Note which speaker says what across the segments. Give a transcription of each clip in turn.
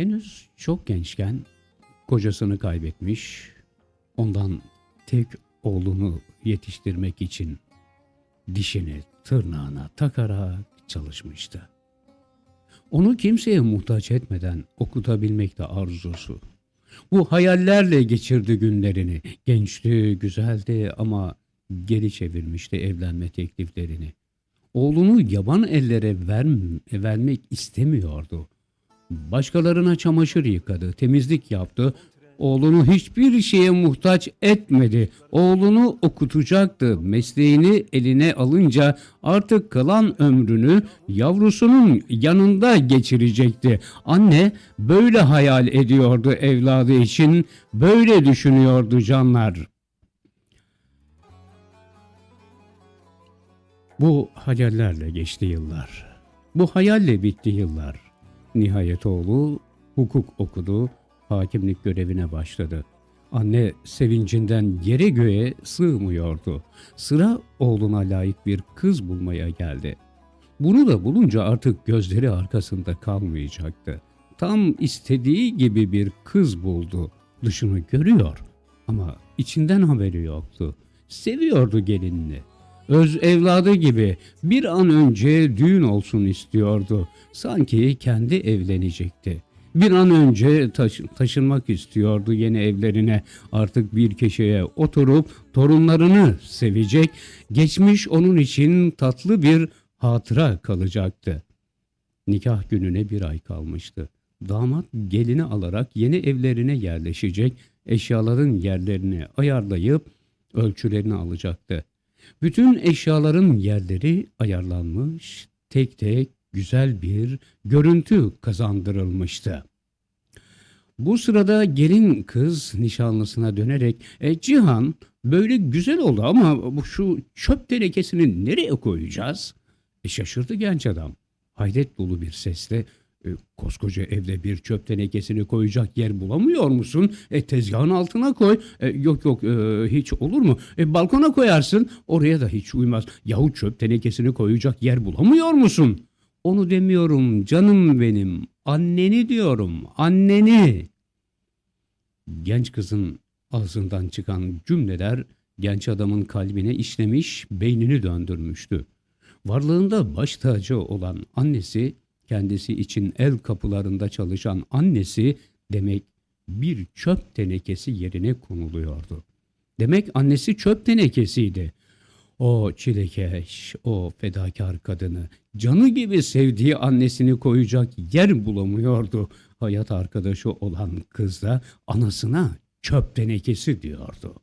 Speaker 1: Henüz çok gençken kocasını kaybetmiş, ondan tek oğlunu yetiştirmek için dişini tırnağına takarak çalışmıştı. Onu kimseye muhtaç etmeden okutabilmek de arzusu. Bu hayallerle geçirdi günlerini. Gençti, güzeldi ama geri çevirmişti evlenme tekliflerini. Oğlunu yaban ellere verm- vermek istemiyordu. Başkalarına çamaşır yıkadı, temizlik yaptı. Oğlunu hiçbir şeye muhtaç etmedi. Oğlunu okutacaktı. Mesleğini eline alınca artık kalan ömrünü yavrusunun yanında geçirecekti. Anne böyle hayal ediyordu evladı için, böyle düşünüyordu canlar. Bu hayallerle geçti yıllar. Bu hayalle bitti yıllar. Nihayet oğlu hukuk okudu, hakimlik görevine başladı. Anne sevincinden yere göğe sığmıyordu. Sıra oğluna layık bir kız bulmaya geldi. Bunu da bulunca artık gözleri arkasında kalmayacaktı. Tam istediği gibi bir kız buldu. Dışını görüyor ama içinden haberi yoktu. Seviyordu gelinini. Öz evladı gibi bir an önce düğün olsun istiyordu. Sanki kendi evlenecekti. Bir an önce taş- taşınmak istiyordu yeni evlerine. Artık bir köşeye oturup torunlarını sevecek. Geçmiş onun için tatlı bir hatıra kalacaktı. Nikah gününe bir ay kalmıştı. Damat gelini alarak yeni evlerine yerleşecek, eşyaların yerlerini ayarlayıp ölçülerini alacaktı. Bütün eşyaların yerleri ayarlanmış, tek tek güzel bir görüntü kazandırılmıştı. Bu sırada gelin kız nişanlısına dönerek e, Cihan böyle güzel oldu ama bu şu çöp tenekesini nereye koyacağız? E, şaşırdı genç adam. Hayret dolu bir sesle e, koskoca evde bir çöp tenekesini koyacak yer bulamıyor musun? E, tezgahın altına koy. E, yok yok e, hiç olur mu? E, balkona koyarsın oraya da hiç uymaz. Yahu çöp tenekesini koyacak yer bulamıyor musun? Onu demiyorum canım benim. Anneni diyorum. Anneni. Genç kızın ağzından çıkan cümleler genç adamın kalbine işlemiş, beynini döndürmüştü. Varlığında baş tacı olan annesi, kendisi için el kapılarında çalışan annesi demek bir çöp tenekesi yerine konuluyordu. Demek annesi çöp tenekesiydi. O çilekeş, o fedakar kadını, canı gibi sevdiği annesini koyacak yer bulamıyordu. Hayat arkadaşı olan kız da anasına çöp tenekesi diyordu.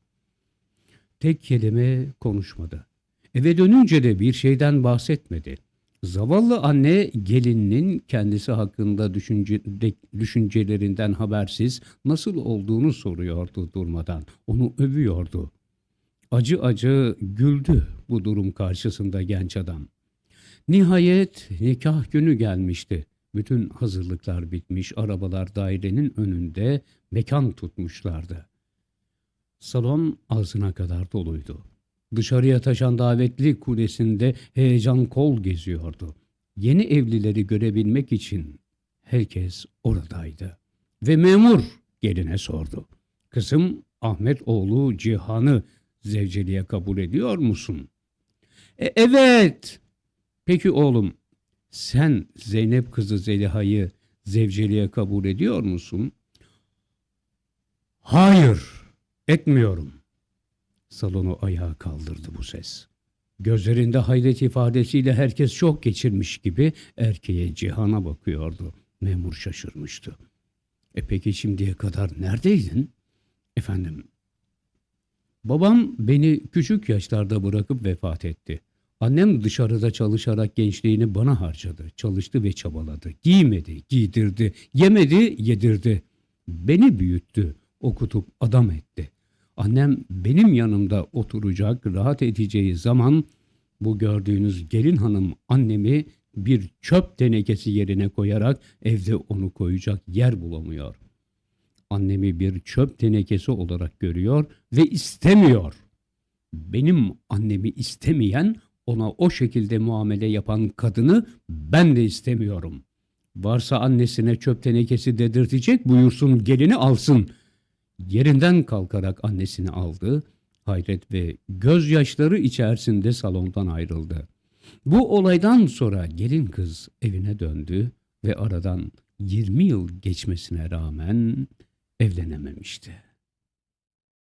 Speaker 1: Tek kelime konuşmadı. Eve dönünce de bir şeyden bahsetmedi. Zavallı anne gelininin kendisi hakkında düşünce, de- düşüncelerinden habersiz nasıl olduğunu soruyordu durmadan. Onu övüyordu. Acı acı güldü bu durum karşısında genç adam. Nihayet nikah günü gelmişti. Bütün hazırlıklar bitmiş, arabalar dairenin önünde mekan tutmuşlardı. Salon ağzına kadar doluydu. Dışarıya taşan davetli kulesinde heyecan kol geziyordu. Yeni evlileri görebilmek için herkes oradaydı. Ve memur geline sordu. Kızım Ahmet oğlu Cihan'ı zevceliğe kabul ediyor musun? "E, evet. Peki oğlum sen Zeynep kızı Zeliha'yı zevceliğe kabul ediyor musun? Hayır, etmiyorum. Salonu ayağa kaldırdı bu ses. Gözlerinde hayret ifadesiyle herkes şok geçirmiş gibi erkeğe Cihan'a bakıyordu. Memur şaşırmıştı. E peki şimdiye kadar neredeydin? Efendim, babam beni küçük yaşlarda bırakıp vefat etti. Annem dışarıda çalışarak gençliğini bana harcadı. Çalıştı ve çabaladı. Giymedi, giydirdi, yemedi, yedirdi. Beni büyüttü, okutup adam etti. Annem benim yanımda oturacak, rahat edeceği zaman bu gördüğünüz gelin hanım annemi bir çöp tenekesi yerine koyarak evde onu koyacak yer bulamıyor. Annemi bir çöp tenekesi olarak görüyor ve istemiyor. Benim annemi istemeyen, ona o şekilde muamele yapan kadını ben de istemiyorum. Varsa annesine çöp tenekesi dedirtecek buyursun gelini alsın. Yerinden kalkarak annesini aldı. Hayret ve gözyaşları içerisinde salondan ayrıldı. Bu olaydan sonra gelin kız evine döndü ve aradan 20 yıl geçmesine rağmen evlenememişti.